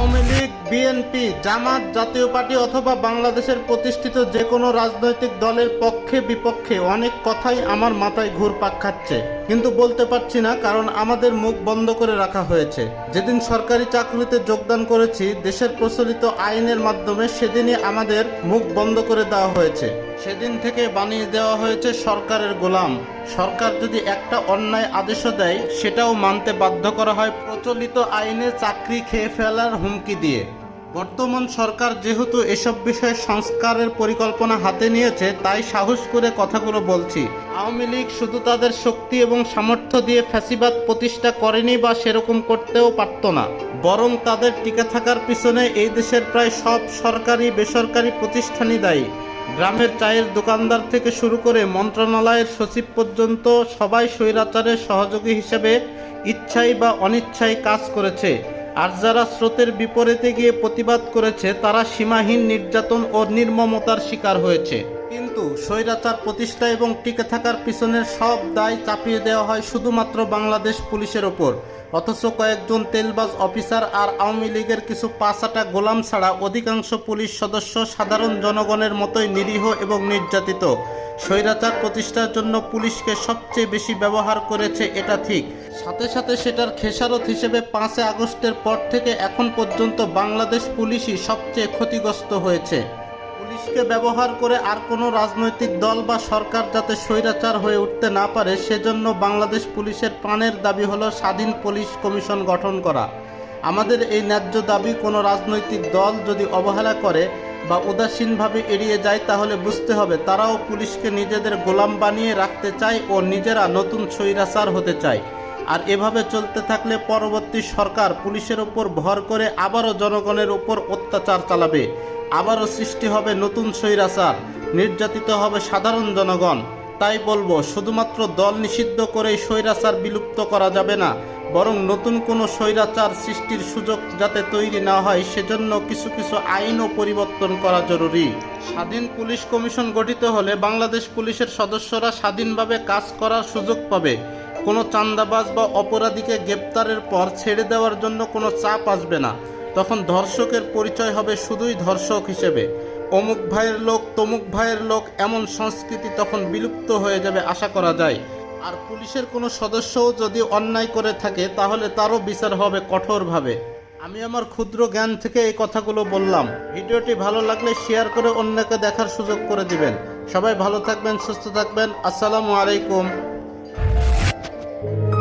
Awami League, BNP, জামাত, জাতীয় party অথবা বাংলাদেশের প্রতিষ্ঠিত যে কোনো রাজনৈতিক দলের পক্ষে বিপক্ষে অনেক কথাই আমার মাথায় ঘুরপাক খাচ্ছে। কিন্তু বলতে পারছি না, কারণ আমাদের মুখ বন্ধ করে রাখা হয়েছে। যেদিন সরকারি চাকরিতে যোগদান করেছি, দেশের প্রচলিত আইনের মাধ্যমে সেদিনই আমাদের মুখ বন্ধ করে দেওয়া হয়েছে। সেদিন থেকে বানিয়ে দেওয়া হয়েছে সরকারের গোলাম। সরকার যদি একটা অন্যায় আদেশও দেয়, সেটাও মানতে বাধ্য করা হয় প্রচলিত আইনে চাকরি খেয়ে ফেলার হুমকি দিয়ে। বর্তমান সরকার যেহেতু এসব বিষয়ে সংস্কারের পরিকল্পনা হাতে নিয়েছে, তাই সাহস করে কথাগুলো বলছি। আওয়ামী লীগ শুধু তাদের শক্তি এবং সামর্থ্য দিয়ে ফ্যাসিবাদ প্রতিষ্ঠা করেনি বা সেরকম করতেও পারত না। বরং তাদের টিকে থাকার পিছনে এই দেশের প্রায় সব সরকারি, বেসরকারি প্রতিষ্ঠানই দায়ী। গ্রামের চায়ের দোকানদার থেকে শুরু করে মন্ত্রণালয়ের সচিব পর্যন্ত সবাই স্বৈরাচারের সহযোগী হিসেবে ইচ্ছাই বা অনিচ্ছায় কাজ করেছে। আর যারা স্রোতের বিপরীতে গিয়ে প্রতিবাদ করেছে তারা সীমাহীন নির্যাতন ও নির্মমতার শিকার হয়েছে। কিন্তু স্বৈরাচার প্রতিষ্ঠা এবং টিকে থাকার পিছনের সব দায় চাপিয়ে দেওয়া হয় শুধুমাত্র বাংলাদেশ পুলিশের ওপর। অথচ কয়েকজন তেলবাজ অফিসার আর আওয়ামী লীগের কিছু পাঁচাটা গোলাম ছাড়া অধিকাংশ পুলিশ সদস্য সাধারণ জনগণের মতোই নিরীহ এবং নির্যাতিত। স্বৈরাচার প্রতিষ্ঠার জন্য পুলিশকে সবচেয়ে বেশি ব্যবহার করেছে এটা ঠিক। সাথে সাথে সেটার খেসারত হিসেবে পাঁচই আগস্টের পর থেকে এখন পর্যন্ত বাংলাদেশ পুলিশই সবচেয়ে ক্ষতিগ্রস্ত হয়েছে। পুলিশকে ব্যবহার করে আর কোনো রাজনৈতিক দল বা সরকার যাতে স্বৈরাচার হয়ে উঠতে না পারে, সেজন্য বাংলাদেশ পুলিশের প্রাণের দাবি হলো স্বাধীন পুলিশ কমিশন গঠন করা। আমাদের এই ন্যায্য দাবি কোনো রাজনৈতিক দল যদি অবহেলা করে বা উদাসীনভাবে এড়িয়ে যায়, তাহলে বুঝতে হবে তারাও পুলিশকে নিজেদের গোলাম বানিয়ে রাখতে চায় ও নিজেরা নতুন স্বৈরাচার হতে চায়। আর এভাবে চলতে থাকলে পরবর্তী সরকার পুলিশের ওপর ভর করে আবারও জনগণের উপর অত্যাচার চালাবে। আবারও সৃষ্টি হবে নতুন স্বৈরাচার। নির্যাতিত হবে সাধারণ জনগণ। তাই বলব, শুধুমাত্র দল নিষিদ্ধ করেই স্বৈরাচার বিলুপ্ত করা যাবে না। বরং নতুন কোনো স্বৈরাচার সৃষ্টির সুযোগ যাতে তৈরি না হয়, সেজন্য কিছু কিছু আইনও পরিবর্তন করা জরুরি। স্বাধীন পুলিশ কমিশন গঠিত হলে বাংলাদেশ পুলিশের সদস্যরা স্বাধীনভাবে কাজ করার সুযোগ পাবে। কোনো চান্দাবাজ বা অপরাধীকে গ্রেপ্তারের পর ছেড়ে দেওয়ার জন্য কোনো চাপ আসবে না। তখন ধর্ষকের পরিচয় হবে শুধুই ধর্ষক হিসেবে। অমুক ভাইয়ের লোক, তমুক ভাইয়ের লোক এমন সংস্কৃতি তখন বিলুপ্ত হয়ে যাবে আশা করা যায়। আর পুলিশের কোনো সদস্যও যদি অন্যায় করে থাকে, তাহলে তারও বিচার হবে কঠোরভাবে। আমি আমার ক্ষুদ্র জ্ঞান থেকে এই কথাগুলো বললাম। ভিডিওটি ভালো লাগলে শেয়ার করে অন্যকে দেখার সুযোগ করে দিবেন। সবাই ভালো থাকবেন, সুস্থ থাকবেন। আসসালামু আলাইকুম। Thank you.